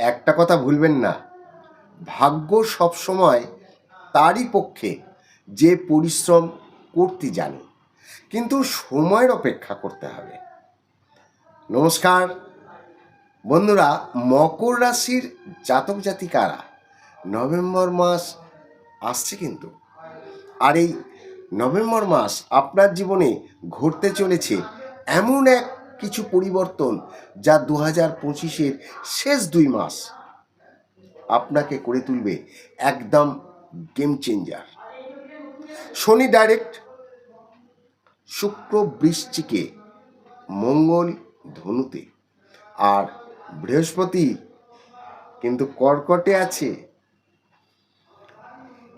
একটা কথা ভুলবেন না। ভাগ্য সবসময় তারই পক্ষে যে পরিশ্রম করতে জানে, কিন্তু সময়ের অপেক্ষা করতে হবে। নমস্কার। বন্ধুরা, মকর রাশির জাতক জাতিকারা নভেম্বর মাস আসছে কিন্তু। আর এই নভেম্বর মাস আপনার জীবনে ঘটতে চলেছে এমন এক কিছু পরিবর্তন যা দু হাজার পঁচিশের শেষ দুই মাস আপনাকে করে তুলবে একদম গেম চেঞ্জার শনি ডাইরেক্ট শুক্র বৃশ্চিকে মঙ্গল ধনুতে আর বৃহস্পতি কিন্তু কর্কটে আছে।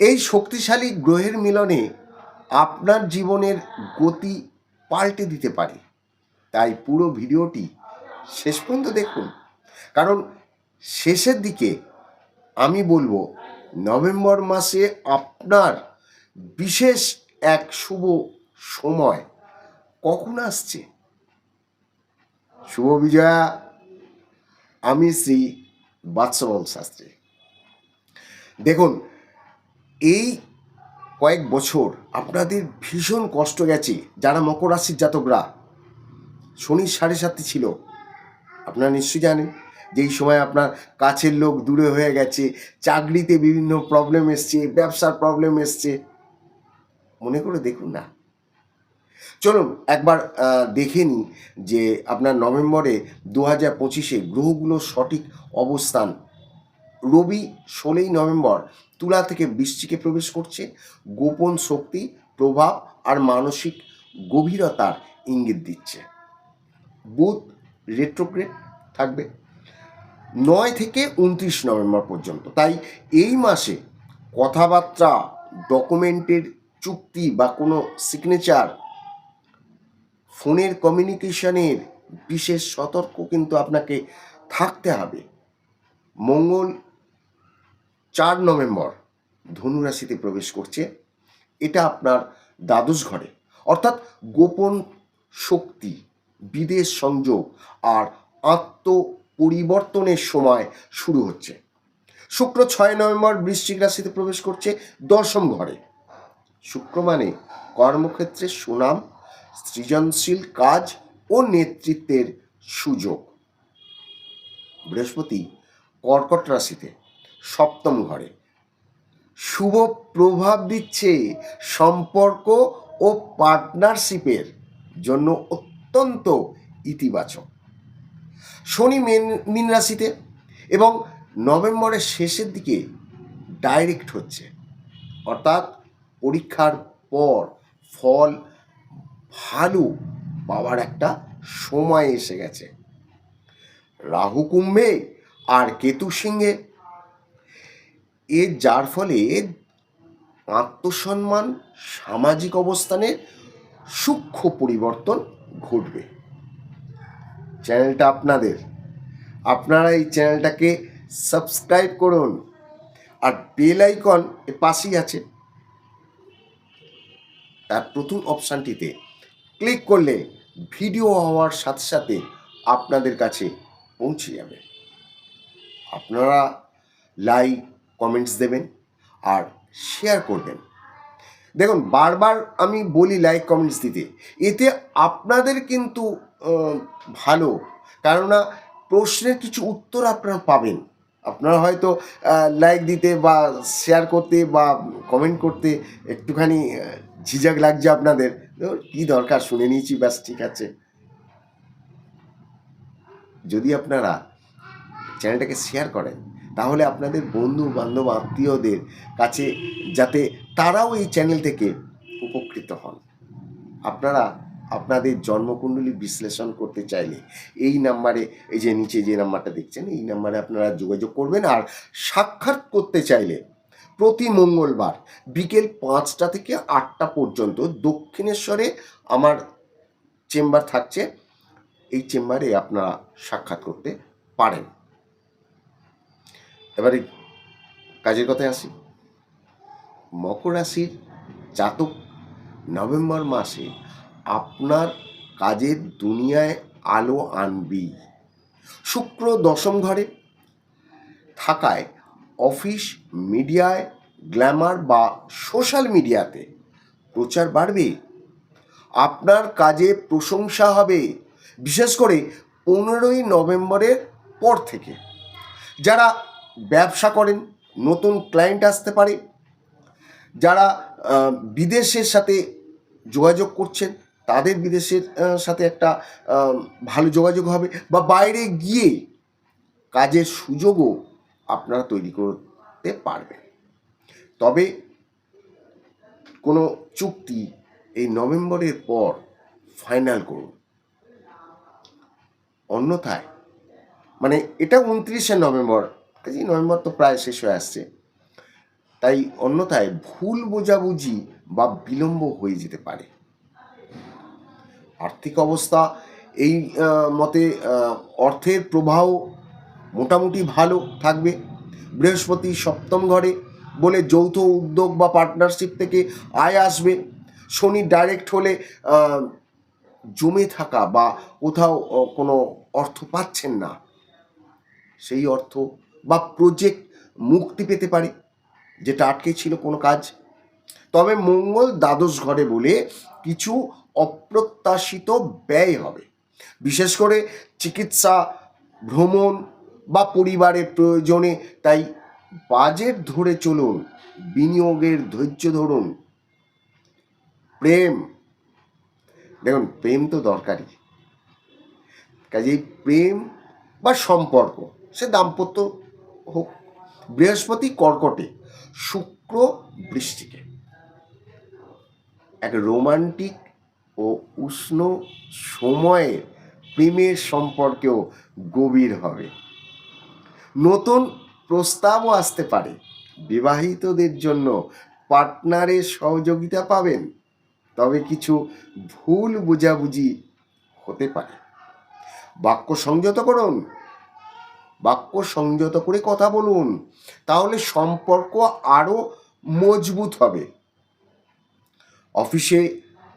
এই শক্তিশালী গ্রহের মিলনে আপনার জীবনের গতি পাল্টে দিতে পারে। তাই পুরো ভিডিওটি শেষ পর্যন্ত দেখুন। কারণ শেষের দিকে আমি বলব, নভেম্বর মাসে আপনার বিশেষ এক শুভ সময় কখন আসছে? শুভ বিজয়া। আমি শ্রী বাৎসবল শাস্ত্রী। দেখুন, এই কয়েক বছর আপনাদের ভীষণ কষ্ট গেছে, যারা মকর রাশির জাতকরা। শনির সাড়ে সাথে ছিল। আপনারা নিশ্চয়ই জানেন যে এই সময় আপনার কাছের লোক দূরে হয়ে গেছে, চাকরিতে বিভিন্ন প্রবলেম এসছে, ব্যবসার প্রবলেম এসছে। মনে করে দেখুন না। চলুন একবার দেখে নিই যে আপনার নভেম্বরে দু হাজার পঁচিশে গ্রহগুলোর সঠিক অবস্থান। রবি ষোলোই নভেম্বর তুলা থেকে বৃশ্চিকে প্রবেশ করছে। গোপন শক্তি, প্রভাব আর মানসিক গভীরতার ইঙ্গিত দিচ্ছে। বুধ রেট্রোগ্রেড থাকবে। নয় থেকে উনত্রিশ নভেম্বর পর্যন্ত। তাই এই মাসে কথাবার্তা ডকুমেন্টের চুক্তি বা কোনো সিগনেচার ফোনের কমিউনিকেশনের বিশেষ সতর্ক কিন্তু আপনাকে থাকতে হবে। মঙ্গল চার নভেম্বর ধনুরাশিতে প্রবেশ করছে। এটা আপনার দ্বাদশ ঘরে। অর্থাৎ গোপন শক্তি বিদেশ সংযোগ আর আত্ম পরিবর্তনের সময় শুরু হচ্ছে। শুক্র ছয় নভেম্বর বৃশ্চিক রাশিতে প্রবেশ করছে দশম ঘরে। শুক্র মানে কর্মক্ষেত্রে সুনাম, সৃজনশীল কাজ ও নেতৃত্বের সুযোগ। বৃহস্পতি কর্কট রাশিতে সপ্তম ঘরে। শুভ প্রভাব দিচ্ছে সম্পর্ক ও পার্টনারশিপের জন্য অত্যন্ত ইতিবাচক। শনি মেন মিন রাশিতে এবং নভেম্বরের শেষের দিকে ডাইরেক্ট হচ্ছে। অর্থাৎ পরীক্ষার পর ফল ভালো পাওয়ার একটা সময় এসে গেছে। রাহু কুম্ভে আর কেতু সিংহে এর যার ফলে আত্মসম্মান, সামাজিক অবস্থানের সূক্ষ্ম পরিবর্তন ঘটবে। চ্যানেলটা আপনাদের। আপনারা এই চ্যানেলটাকে সাবস্ক্রাইব করুন আর বেল আইকন এর পাশেই আছে। তার প্রথম অপশানটিতে ক্লিক করলে ভিডিও হওয়ার সাথে সাথে আপনাদের কাছে পৌঁছে যাবে। আপনারা লাইক, কমেন্টস দেবেন আর শেয়ার করবেন। দেখুন, বারবার আমি বলি লাইক কমেন্টস দিতে। এতে আপনাদের কিন্তু ভালো। কেননা, প্রশ্নের কিছু উত্তর আপনারা পাবেন। আপনারা হয়তো লাইক দিতে বা শেয়ার করতে বা কমেন্ট করতে একটুখানি ঝিঝাক লাগছে আপনাদের। কি দরকার? শুনে নিয়েছি, ব্যাস, ঠিক আছে। যদি আপনারা চ্যানেলটাকে শেয়ার করেন, তাহলে আপনাদের বন্ধু বান্ধব আত্মীয়দের কাছে যাতে তারাও এই চ্যানেল থেকে উপকৃত হন। আপনারা আপনাদের জন্মকুণ্ডলী বিশ্লেষণ করতে চাইলে এই নাম্বারে, এই যে নিচে যে নাম্বারটা দেখছেন, এই নাম্বারে আপনারা যোগাযোগ করবেন আর সাক্ষাৎ করতে চাইলে প্রতি মঙ্গলবার বিকেল পাঁচটা থেকে আটটা পর্যন্ত দক্ষিণেশ্বরে আমার চেম্বার থাকছে। এই চেম্বারে আপনারা সাক্ষাৎ করতে পারেন। এবারে কাজের কথায় আসি। মকর রাশির জাতক নভেম্বর মাসে আপনার কাজের দুনিয়ায় আলো আনবি। শুক্র দশম ঘরে থাকায় অফিস, মিডিয়ায় গ্ল্যামার বা সোশ্যাল মিডিয়াতে প্রচার বাড়বে। আপনার কাজে প্রশংসা হবে, বিশেষ করে পনেরোই নভেম্বরের পর থেকে। যারা ব্যবসা করেন, নতুন ক্লায়েন্ট আসতে পারে যারা বিদেশের সাথে যোগাযোগ করছেন, তাদের বিদেশের সাথে একটা ভালো যোগাযোগ হবে বা বাইরে গিয়ে কাজের সুযোগও আপনারা তৈরি করতে পারবেন। তবে কোনো চুক্তি এই নভেম্বরের পর ফাইনাল করুন। অন্যথায় মানে এটা উনত্রিশে নভেম্বর কাজে নভেম্বর তো প্রায় শেষ হয়ে আসছে। তাই অন্যথায় ভুল বোঝাবুঝি বা বিলম্ব হয়ে যেতে পারে। আর্থিক অবস্থা এই মতে অর্থের প্রবাহ মোটামুটি ভালো থাকবে। বৃহস্পতি সপ্তম ঘরে বলে যৌথ উদ্যোগ বা পার্টনারশিপ থেকে আয় আসবে। শনি ডাইরেক্ট হলে জমে থাকা বা কোথাও কোনো অর্থ পাচ্ছেন না। সেই অর্থ বা প্রজেক্ট মুক্তি পেতে পারে। যেটা আটকে ছিল কোনো কাজ। তবে মঙ্গল দ্বাদশ ঘরে বলে কিছু অপ্রত্যাশিত ব্যয় হবে। বিশেষ করে চিকিৎসা, ভ্রমণ বা পরিবারের প্রয়োজনে। তাই বাজেট ধরে চলুন, বিনিয়োগের ধৈর্য ধরুন। প্রেম। দেখুন, প্রেম তো দরকারি কাজেই প্রেম বা সম্পর্ক, সে দাম্পত্য হোক। বৃহস্পতি কর্কটে। শুক্র বৃষ্টিকে। এক রোমান্টিক ও উষ্ণ সময়ের প্রেমের সম্পর্কেও গভীর হবে। নতুন প্রস্তাবও আসতে পারে। বিবাহিতদের জন্য পার্টনারের সহযোগিতা পাবেন, তবে কিছু ভুল বোঝাবুঝি হতে পারে। বাক্য সংযত করুন। বাক্য সংযত করে কথা বলুন, তাহলে সম্পর্ক আরও মজবুত হবে। অফিসে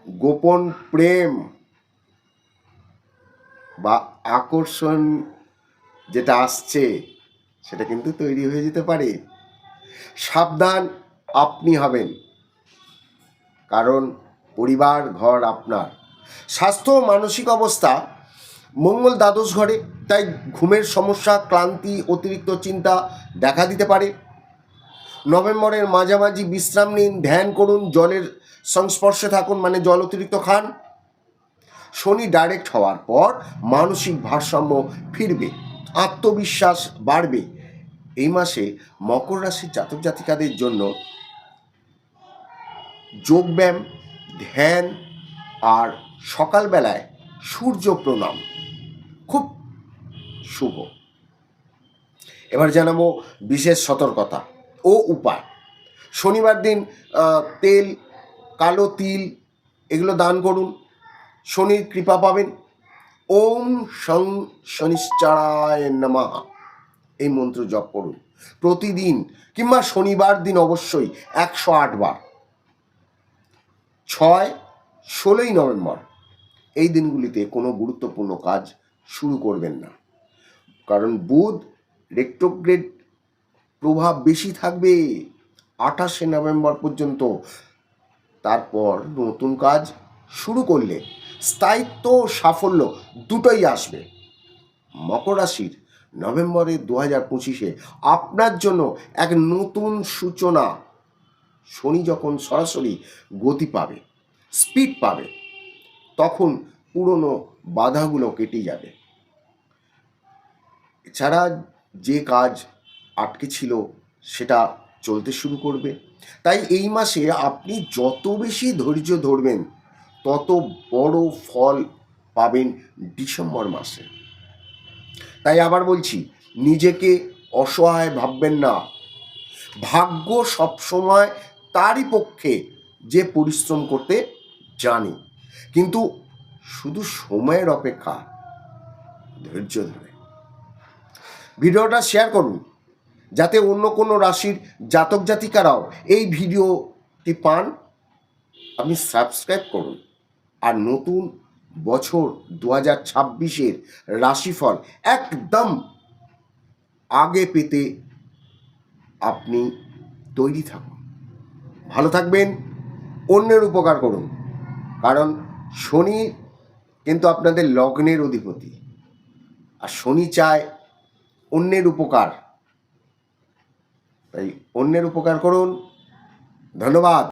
গোপন প্রেম বা আকর্ষণ যেটা আসছে, সেটা কিন্তু তৈরি হয়ে যেতে পারে। সাবধান আপনি হবেন, কারণ পরিবার ঘর আপনার। স্বাস্থ্য মানসিক অবস্থা, মঙ্গল দ্বাদশ ঘরে তাই ঘুমের সমস্যা, ক্লান্তি, অতিরিক্ত চিন্তা দেখা দিতে পারে। নভেম্বরের মাঝামাঝি বিশ্রাম নিন, ধ্যান করুন, জলের সংস্পর্শে থাকুন মানে জল অতিরিক্ত খান। শনি ডাইরেক্ট হওয়ার পর মানসিক ভারসাম্য ফিরবে, আত্মবিশ্বাস বাড়বে। এই মাসে মকর রাশির জাতক জাতিকাদের জন্য যোগব্যায়াম, ধ্যান আর সকালবেলায় সূর্য প্রণাম খুব শুভ। এবার জানাব বিশেষ সতর্কতা ও উপায়। শনিবার দিন তেল, কালো তিল, এগুলো দান করুন। শনির কৃপা পাবেন। ওম সং শনিশ্চরায় নমঃ। এই মন্ত্র জপ করুন। প্রতিদিন কিংবা শনিবার দিন অবশ্যই একশো আট বার। ছয়, ষোলোই নভেম্বর। এই দিনগুলিতে কোনো গুরুত্বপূর্ণ কাজ শুরু করবেন না। কারণ বুধ রেক্টোগ্রেড প্রভাব বেশি থাকবে আঠাশে নভেম্বর পর্যন্ত। তারপর নতুন কাজ শুরু করলে স্থায়িত্ব সাফল্য দুটোই আসবে। মকর রাশির নভেম্বরের দু হাজার পঁচিশে আপনার জন্য এক নতুন সূচনা। শনি যখন সরাসরি গতি পাবে স্পিড পাবে, তখন পুরনো বাধাগুলো কেটে যাবে। এছাড়া যে কাজ আটকে ছিল সেটা চলতে শুরু করবে। তাই এই মাসে আপনি যত বেশি ধৈর্য ধরবেন, তত বড় ফল পাবেন ডিসেম্বর মাসে। তাই আবার বলছি, নিজেকে অসহায় ভাববেন না। ভাগ্য সবসময় তারই পক্ষে যে পরিশ্রম করতে জানে। কিন্তু শুধু সময়ের অপেক্ষা, ধৈর্য ধরে। ভিডিওটা শেয়ার করুন, যাতে অন্য কোনো রাশির জাতক জাতিকারাও এই ভিডিওটি পান। আপনি সাবস্ক্রাইব করুন। আর নতুন বছর দু হাজার ছাব্বিশের রাশিফল একদম আগে পেতে আপনি তৈরি থাকুন। ভালো থাকবেন, অন্যের উপকার করুন। কারণ শনি কিন্তু আপনাদের লগ্নের অধিপতি। আর শনি চায় অন্যের উপকার। তাই অন্যের উপকার করুন। ধন্যবাদ।